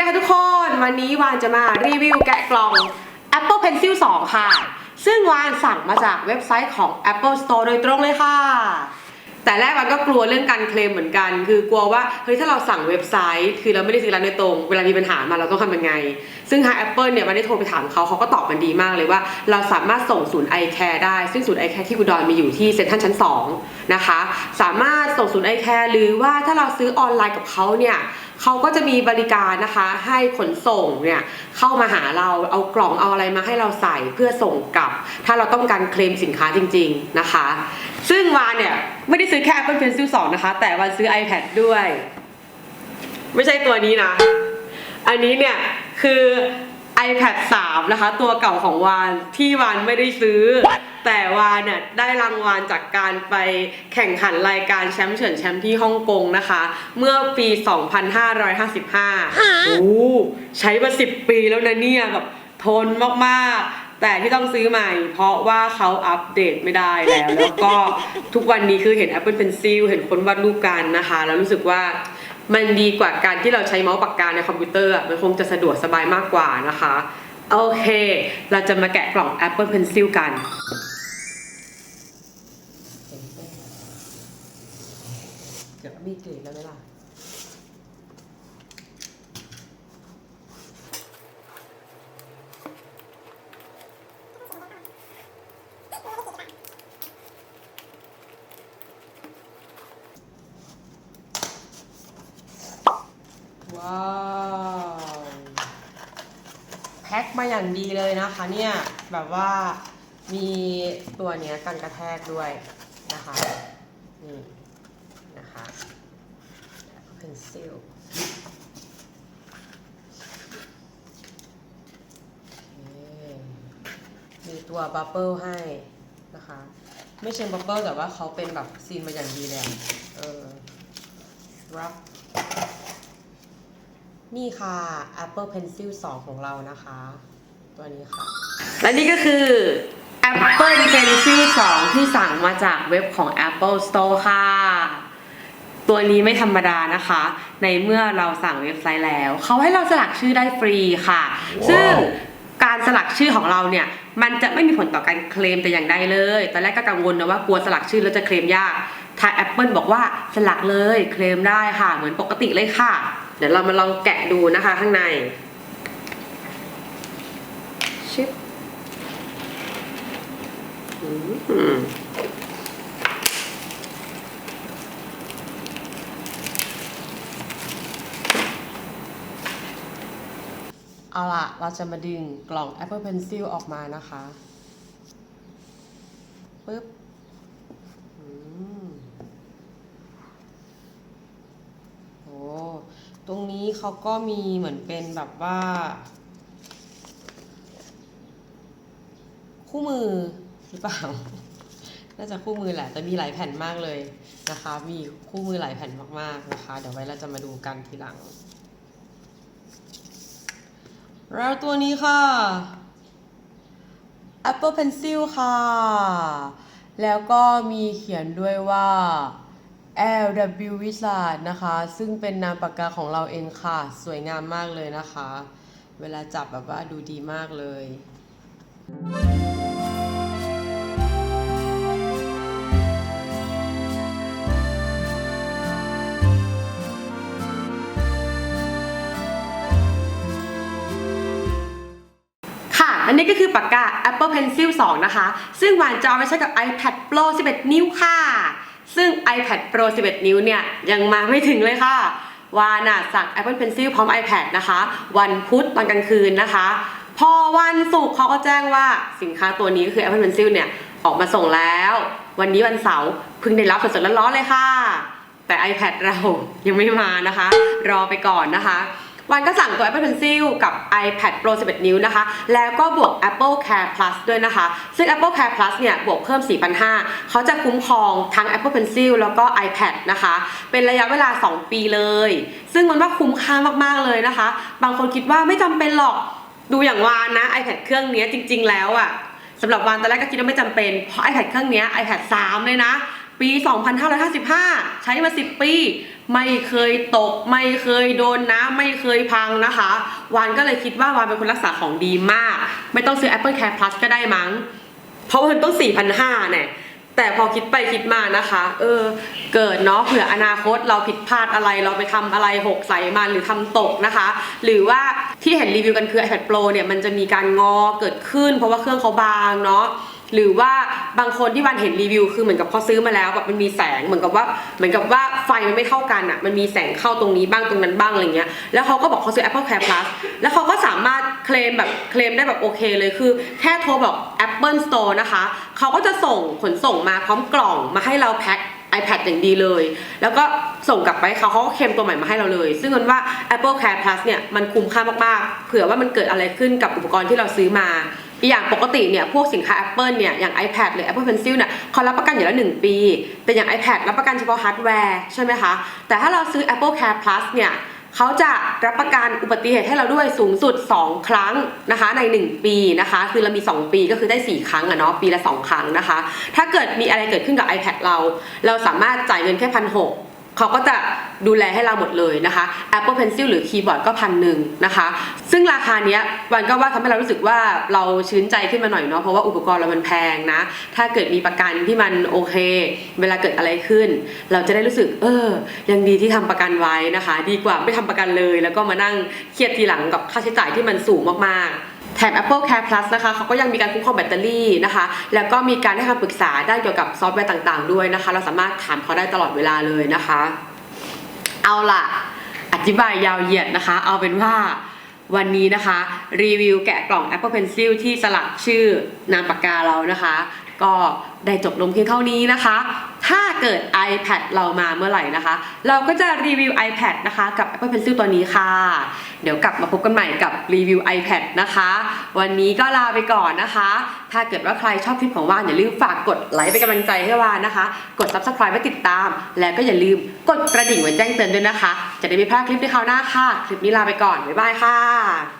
ดีค่ะทุกคน วันนี้วานจะมารีวิวแกะกล่อง Apple Pencil 2 ค่ะ ซึ่งวานสั่งมาจากเว็บไซต์ของ Apple Store โดยตรงเลยค่ะ แต่แรกวานก็กลัวเรื่องการเคลมเหมือนกัน คือกลัวว่าเฮ้ยถ้าเราสั่งเว็บไซต์ คือเราไม่ได้ซื้อร้านโดยตรง เวลามีปัญหามาเราต้องทำยังไง ซึ่งทาง Apple เนี่ยวันได้โทรไปถามเขาเขาก็ตอบมันดีมากเลยว่า เราสามารถส่งศูนย์ iCare ได้ ซึ่งศูนย์ iCare ที่กุดอนมีอยู่ที่เซ็นทรัลชั้น2นะคะสามารถส่งศูนย์ iCare หรือว่าถ้าเราซื้อออนไลน์กับเขาเนี่ยเขาก็จะมีบริการนะคะให้ขนส่งเนี่ยเข้ามาหาเราเอากล่องเอาอะไรมาให้เราใส่เพื่อส่งกลับ ถ้าเราต้องการเคลมสินค้าจริง ๆนะคะ ซึ่งวานเนี่ย ไม่ได้ซื้อแค่ Apple Pencil 2 นะคะ แต่วานซื้อ iPad ด้วย ไม่ใช่ตัวนี้นะ อันนี้เนี่ย คือ iPad 3 นะคะ ตัวเก่าของวานที่วานไม่ได้ซื้อ แต่วานเนี่ยได้รางวัลจากการไปแข่งขันรายการแชมป์เฉินแชมป์ที่ฮ่องกงนะคะ เมื่อปี 2555 โอ้ใช้มา 10 ปีแล้วนะเนี่ยแบบทนมาก ๆ แต่ที่ต้องซื้อใหม่ เพราะว่าเขาอัปเดตไม่ได้แล้ว แล้วก็ทุกวันนี้คือเห็น Apple Pencil เห็นคนวาดรูปกันนะคะ แล้วรู้สึกว่ามันดีกว่าการที่เราใช้เมาส์ปากกาในคอมพิวเตอร์มันคงจะสะดวกสบายมากกว่านะคะ โอเค เราจะมาแกะกล่อง Apple Pencil กันเดี๋ยวมีกลิ่นแล้วไหมล่ะ ว้าว แพ็คมาอย่างดีเลยนะคะเนี่ย แบบว่ามีตัวเนี้ยกันกระแทกด้วยนะคะ นี่นะคะ pencil โอเคมีตัวบับเบิลให้นะคะ ไม่เชิงบับเบิลแต่ว่าเขาเป็นแบบซีนมาอย่างดีเลยอะเออรับ นี่ค่ะ Apple Pencil 2 ของเรานะคะ ตัวนี้ค่ะ และนี่ก็คือ Apple Pencil 2 ที่สั่งมาจากเว็บของ Apple Store ค่ะ ตัวนี้ไม่ธรรมดานะคะ ในเมื่อเราสั่งเว็บไซต์แล้ว เขาให้เราสลักชื่อได้ฟรีค่ะ ซึ่งการสลักชื่อของเราเนี่ย มันจะไม่มีผลต่อการเคลมแต่อย่างใดเลย ตอนแรกก็กังวลนะว่ากลัวสลักชื่อแล้วจะเคลมยากทาง Apple บอกว่าสลักเลยเคลมได้ค่ะ เหมือนปกติเลยค่ะ เดี๋ยวเรามาลองแกะดูนะคะข้างในชิปอืมเอาล่ะ เราจะมาดึงกล่อง Apple Pencil ออกมานะคะปึ๊บอืม โอ้ ตรงนี้เขาก็มีเหมือนเป็นแบบว่า คู่มือหรือเปล่า น่าจะคู่มือแหละ แต่มีหลายแผ่นมากเลยนะคะ มีคู่มือหลายแผ่นมากๆนะคะ เดี๋ยวไว้เราจะมาดูกันทีหลัง แล้วตัวนี้ค่ะ Apple Pencil ค่ะ แล้วก็มีเขียนด้วยว่า LW Wizard นะคะ ซึ่งเป็นนามปากกาของเราเองค่ะ สวยงามมากเลยนะคะ เวลาจับแบบว่าดูดีมากเลย ค่ะ อันนี้ก็คือปากกา Apple Pencil 2 นะคะ ซึ่งหวานจะเอาไปใช้กับ iPad Pro 11 นิ้วค่ะ ซึ่ง iPad Pro 11 นิ้วเนี่ยยังมาไม่ถึงเลยค่ะวาน่ะสั่ง Apple Pencil พร้อม iPad นะคะ วันพุธตอนกลางคืนนะคะ พอวันศุกร์เขาก็แจ้งว่าสินค้าตัวนี้ก็คือ Apple Pencil เนี่ยออกมาส่งแล้ว วันนี้วันเสาร์เพิ่งได้รับสดๆร้อนๆเลยค่ะ แต่ iPad เรายังไม่มานะคะ รอไปก่อนนะคะ วันก็สั่งตัว Apple Pencil กับ iPad Pro 11 นิ้วนะคะ แล้วก็บวก Apple Care Plus ด้วยนะคะ ซึ่ง Apple Care Plus เนี่ย บวกเพิ่ม 4,500เขาจะคุ้มครองทั้ง Apple Pencil แล้วก็ iPad นะคะ เป็นระยะเวลา 2 ปีเลย ซึ่งมันว่าคุ้มค่ามากๆเลยนะคะ บางคนคิดว่าไม่จำเป็นหรอก ดูอย่างวานนะ iPad เครื่องนี้จริง ๆ แล้วอะสำหรับวานตอนแรกก็คิดว่าไม่จำเป็น เพราะ iPad เครื่องนี้ iPad 3 เลยนะ ปี 2555 ใช้มา 10 ปี ไม่เคยตก ไม่เคยโดนน้ำไม่เคยพังนะคะ วานก็เลยคิดว่าวานเป็นคนรักษาของดีมาก ไม่ต้องซื้อ Apple Care Plus ก็ได้มั้ง เพราะว่ามันต้อง 4,500เนี่ยแต่พอคิดไปคิดมานะคะ เออ เกิดเนาะเผื่ออนาคตเราผิดพลาดอะไรเราไปทำอะไรหกใส่มันหรือทำตกนะคะ หรือว่าที่เห็นรีวิวกันคือ iPad Pro เนี่ยมันจะมีการงอเกิดขึ้น เพราะว่าเครื่องเขาบางเนาะ หรือว่าบางคนที่วันเห็นรีวิวคือเหมือนกับพอซื้อมาแล้วแบบมันมีแสงเหมือนกับว่าเหมือนกับว่าไฟมันไม่เท่ากันอะ่ะมันมีแสงเข้าตรงนี้บ้างตรงนั้นบ้างอะไรเงี้ยแล้วเขาก็บอกเขาซื้อ Apple Care Plus แล้วเขาก็สามารถเคลมแบบเคลมได้แบบโอเคเลยคือ แค่โทรบอก Apple Store นะคะเขาก็จะส่งขนส่งมาพร้อมกล่องมาให้เราแพ็ค iPad อย่างดีเลย แล้วก็ส่งกลับไปเขาเขาก็เคลมตัวใหม่มาให้เราเลย ซึ่งมันว่า Apple Care Plus เนี่ยมันคุ้มค่ามากๆ เผื่อว่ามันเกิดอะไรขึ้นกับอุปกรณ์ที่เราซื้อมา อีกอย่างปกติเนี่ยพวกสินค้า Apple เนี่ยอย่าง iPad หรือ Apple Pencil เนี่ยเขารับประกันอยู่แล้ว 1 ปี แต่อย่าง iPad รับประกันเฉพาะฮาร์ดแวร์ใช่ไหมคะ แต่ถ้าเราซื้อ Apple Care Plus เนี่ยเขาจะรับประกันอุบัติเหตุให้เราด้วยสูงสุด 2 ครั้งนะคะใน 1 ปีนะคะ คือเรามี 2 ปีก็คือได้ 4 ครั้งอะเนาะปีละ 2 ครั้งนะคะ ถ้าเกิดมีอะไรเกิดขึ้นกับ iPad เรา เราสามารถจ่ายเงินแค่พันหก เขาก็จะดูแลให้เราหมดเลยนะคะ Apple Pencil หรือคีย์บอร์ดก็พันหนึ่งนะคะ ซึ่งราคาเนี้ยวันก็ว่าทำให้เรารู้สึกว่าเราชื้นใจขึ้นมาหน่อยเนาะเพราะว่าอุปกรณ์เรามันแพงนะ ถ้าเกิดมีประกันที่มันโอเค เวลาเกิดอะไรขึ้น เราจะได้รู้สึก เออ ยังดีที่ทำประกันไว้นะคะ ดีกว่าไม่ทำประกันเลย แล้วก็มานั่งเครียดทีหลังกับค่าใช้จ่ายที่มันสูงมากๆ ถม Apple Care Plus นะคะเขาก็ยังมีการคุ้มครองแบตเตอรี่นะคะ แล้วก็มีการให้คำปรึกษาด้านเกี่ยวกับซอฟต์แวร์ต่างๆ ด้วยนะคะ เราสามารถถามเขาได้ตลอดเวลาเลยนะคะ เอาล่ะ อธิบายยาวเหยียดนะคะ เอาเป็นว่าวันนี้นะคะ รีวิวแกะกล่อง Apple Pencil ที่สลักชื่อนามปากกาเรานะคะ ก็ได้จบลงเพียงเท่านี้นะคะ ถ้า เกิด iPad เรามาเมื่อไหร่นะคะ เราก็จะรีวิว iPad นะคะกับ Apple Pencil ตัวนี้ค่ะ เดี๋ยวกลับมาพบกันใหม่กับรีวิว iPad นะคะ วันนี้ก็ลาไปก่อนนะคะ ถ้าเกิดว่าใครชอบคลิปของว่านอย่าลืมฝากกดไลค์เป็นกำลังใจให้วานนะคะ กด Subscribe ไว้ติดตาม แล้วก็อย่าลืมกดกระดิ่งไว้แจ้งเตือนด้วยนะคะ จะได้ไม่พลาดคลิปในคราวหน้าค่ะ คลิปนี้ลาไปก่อนบ๊ายบายค่ะ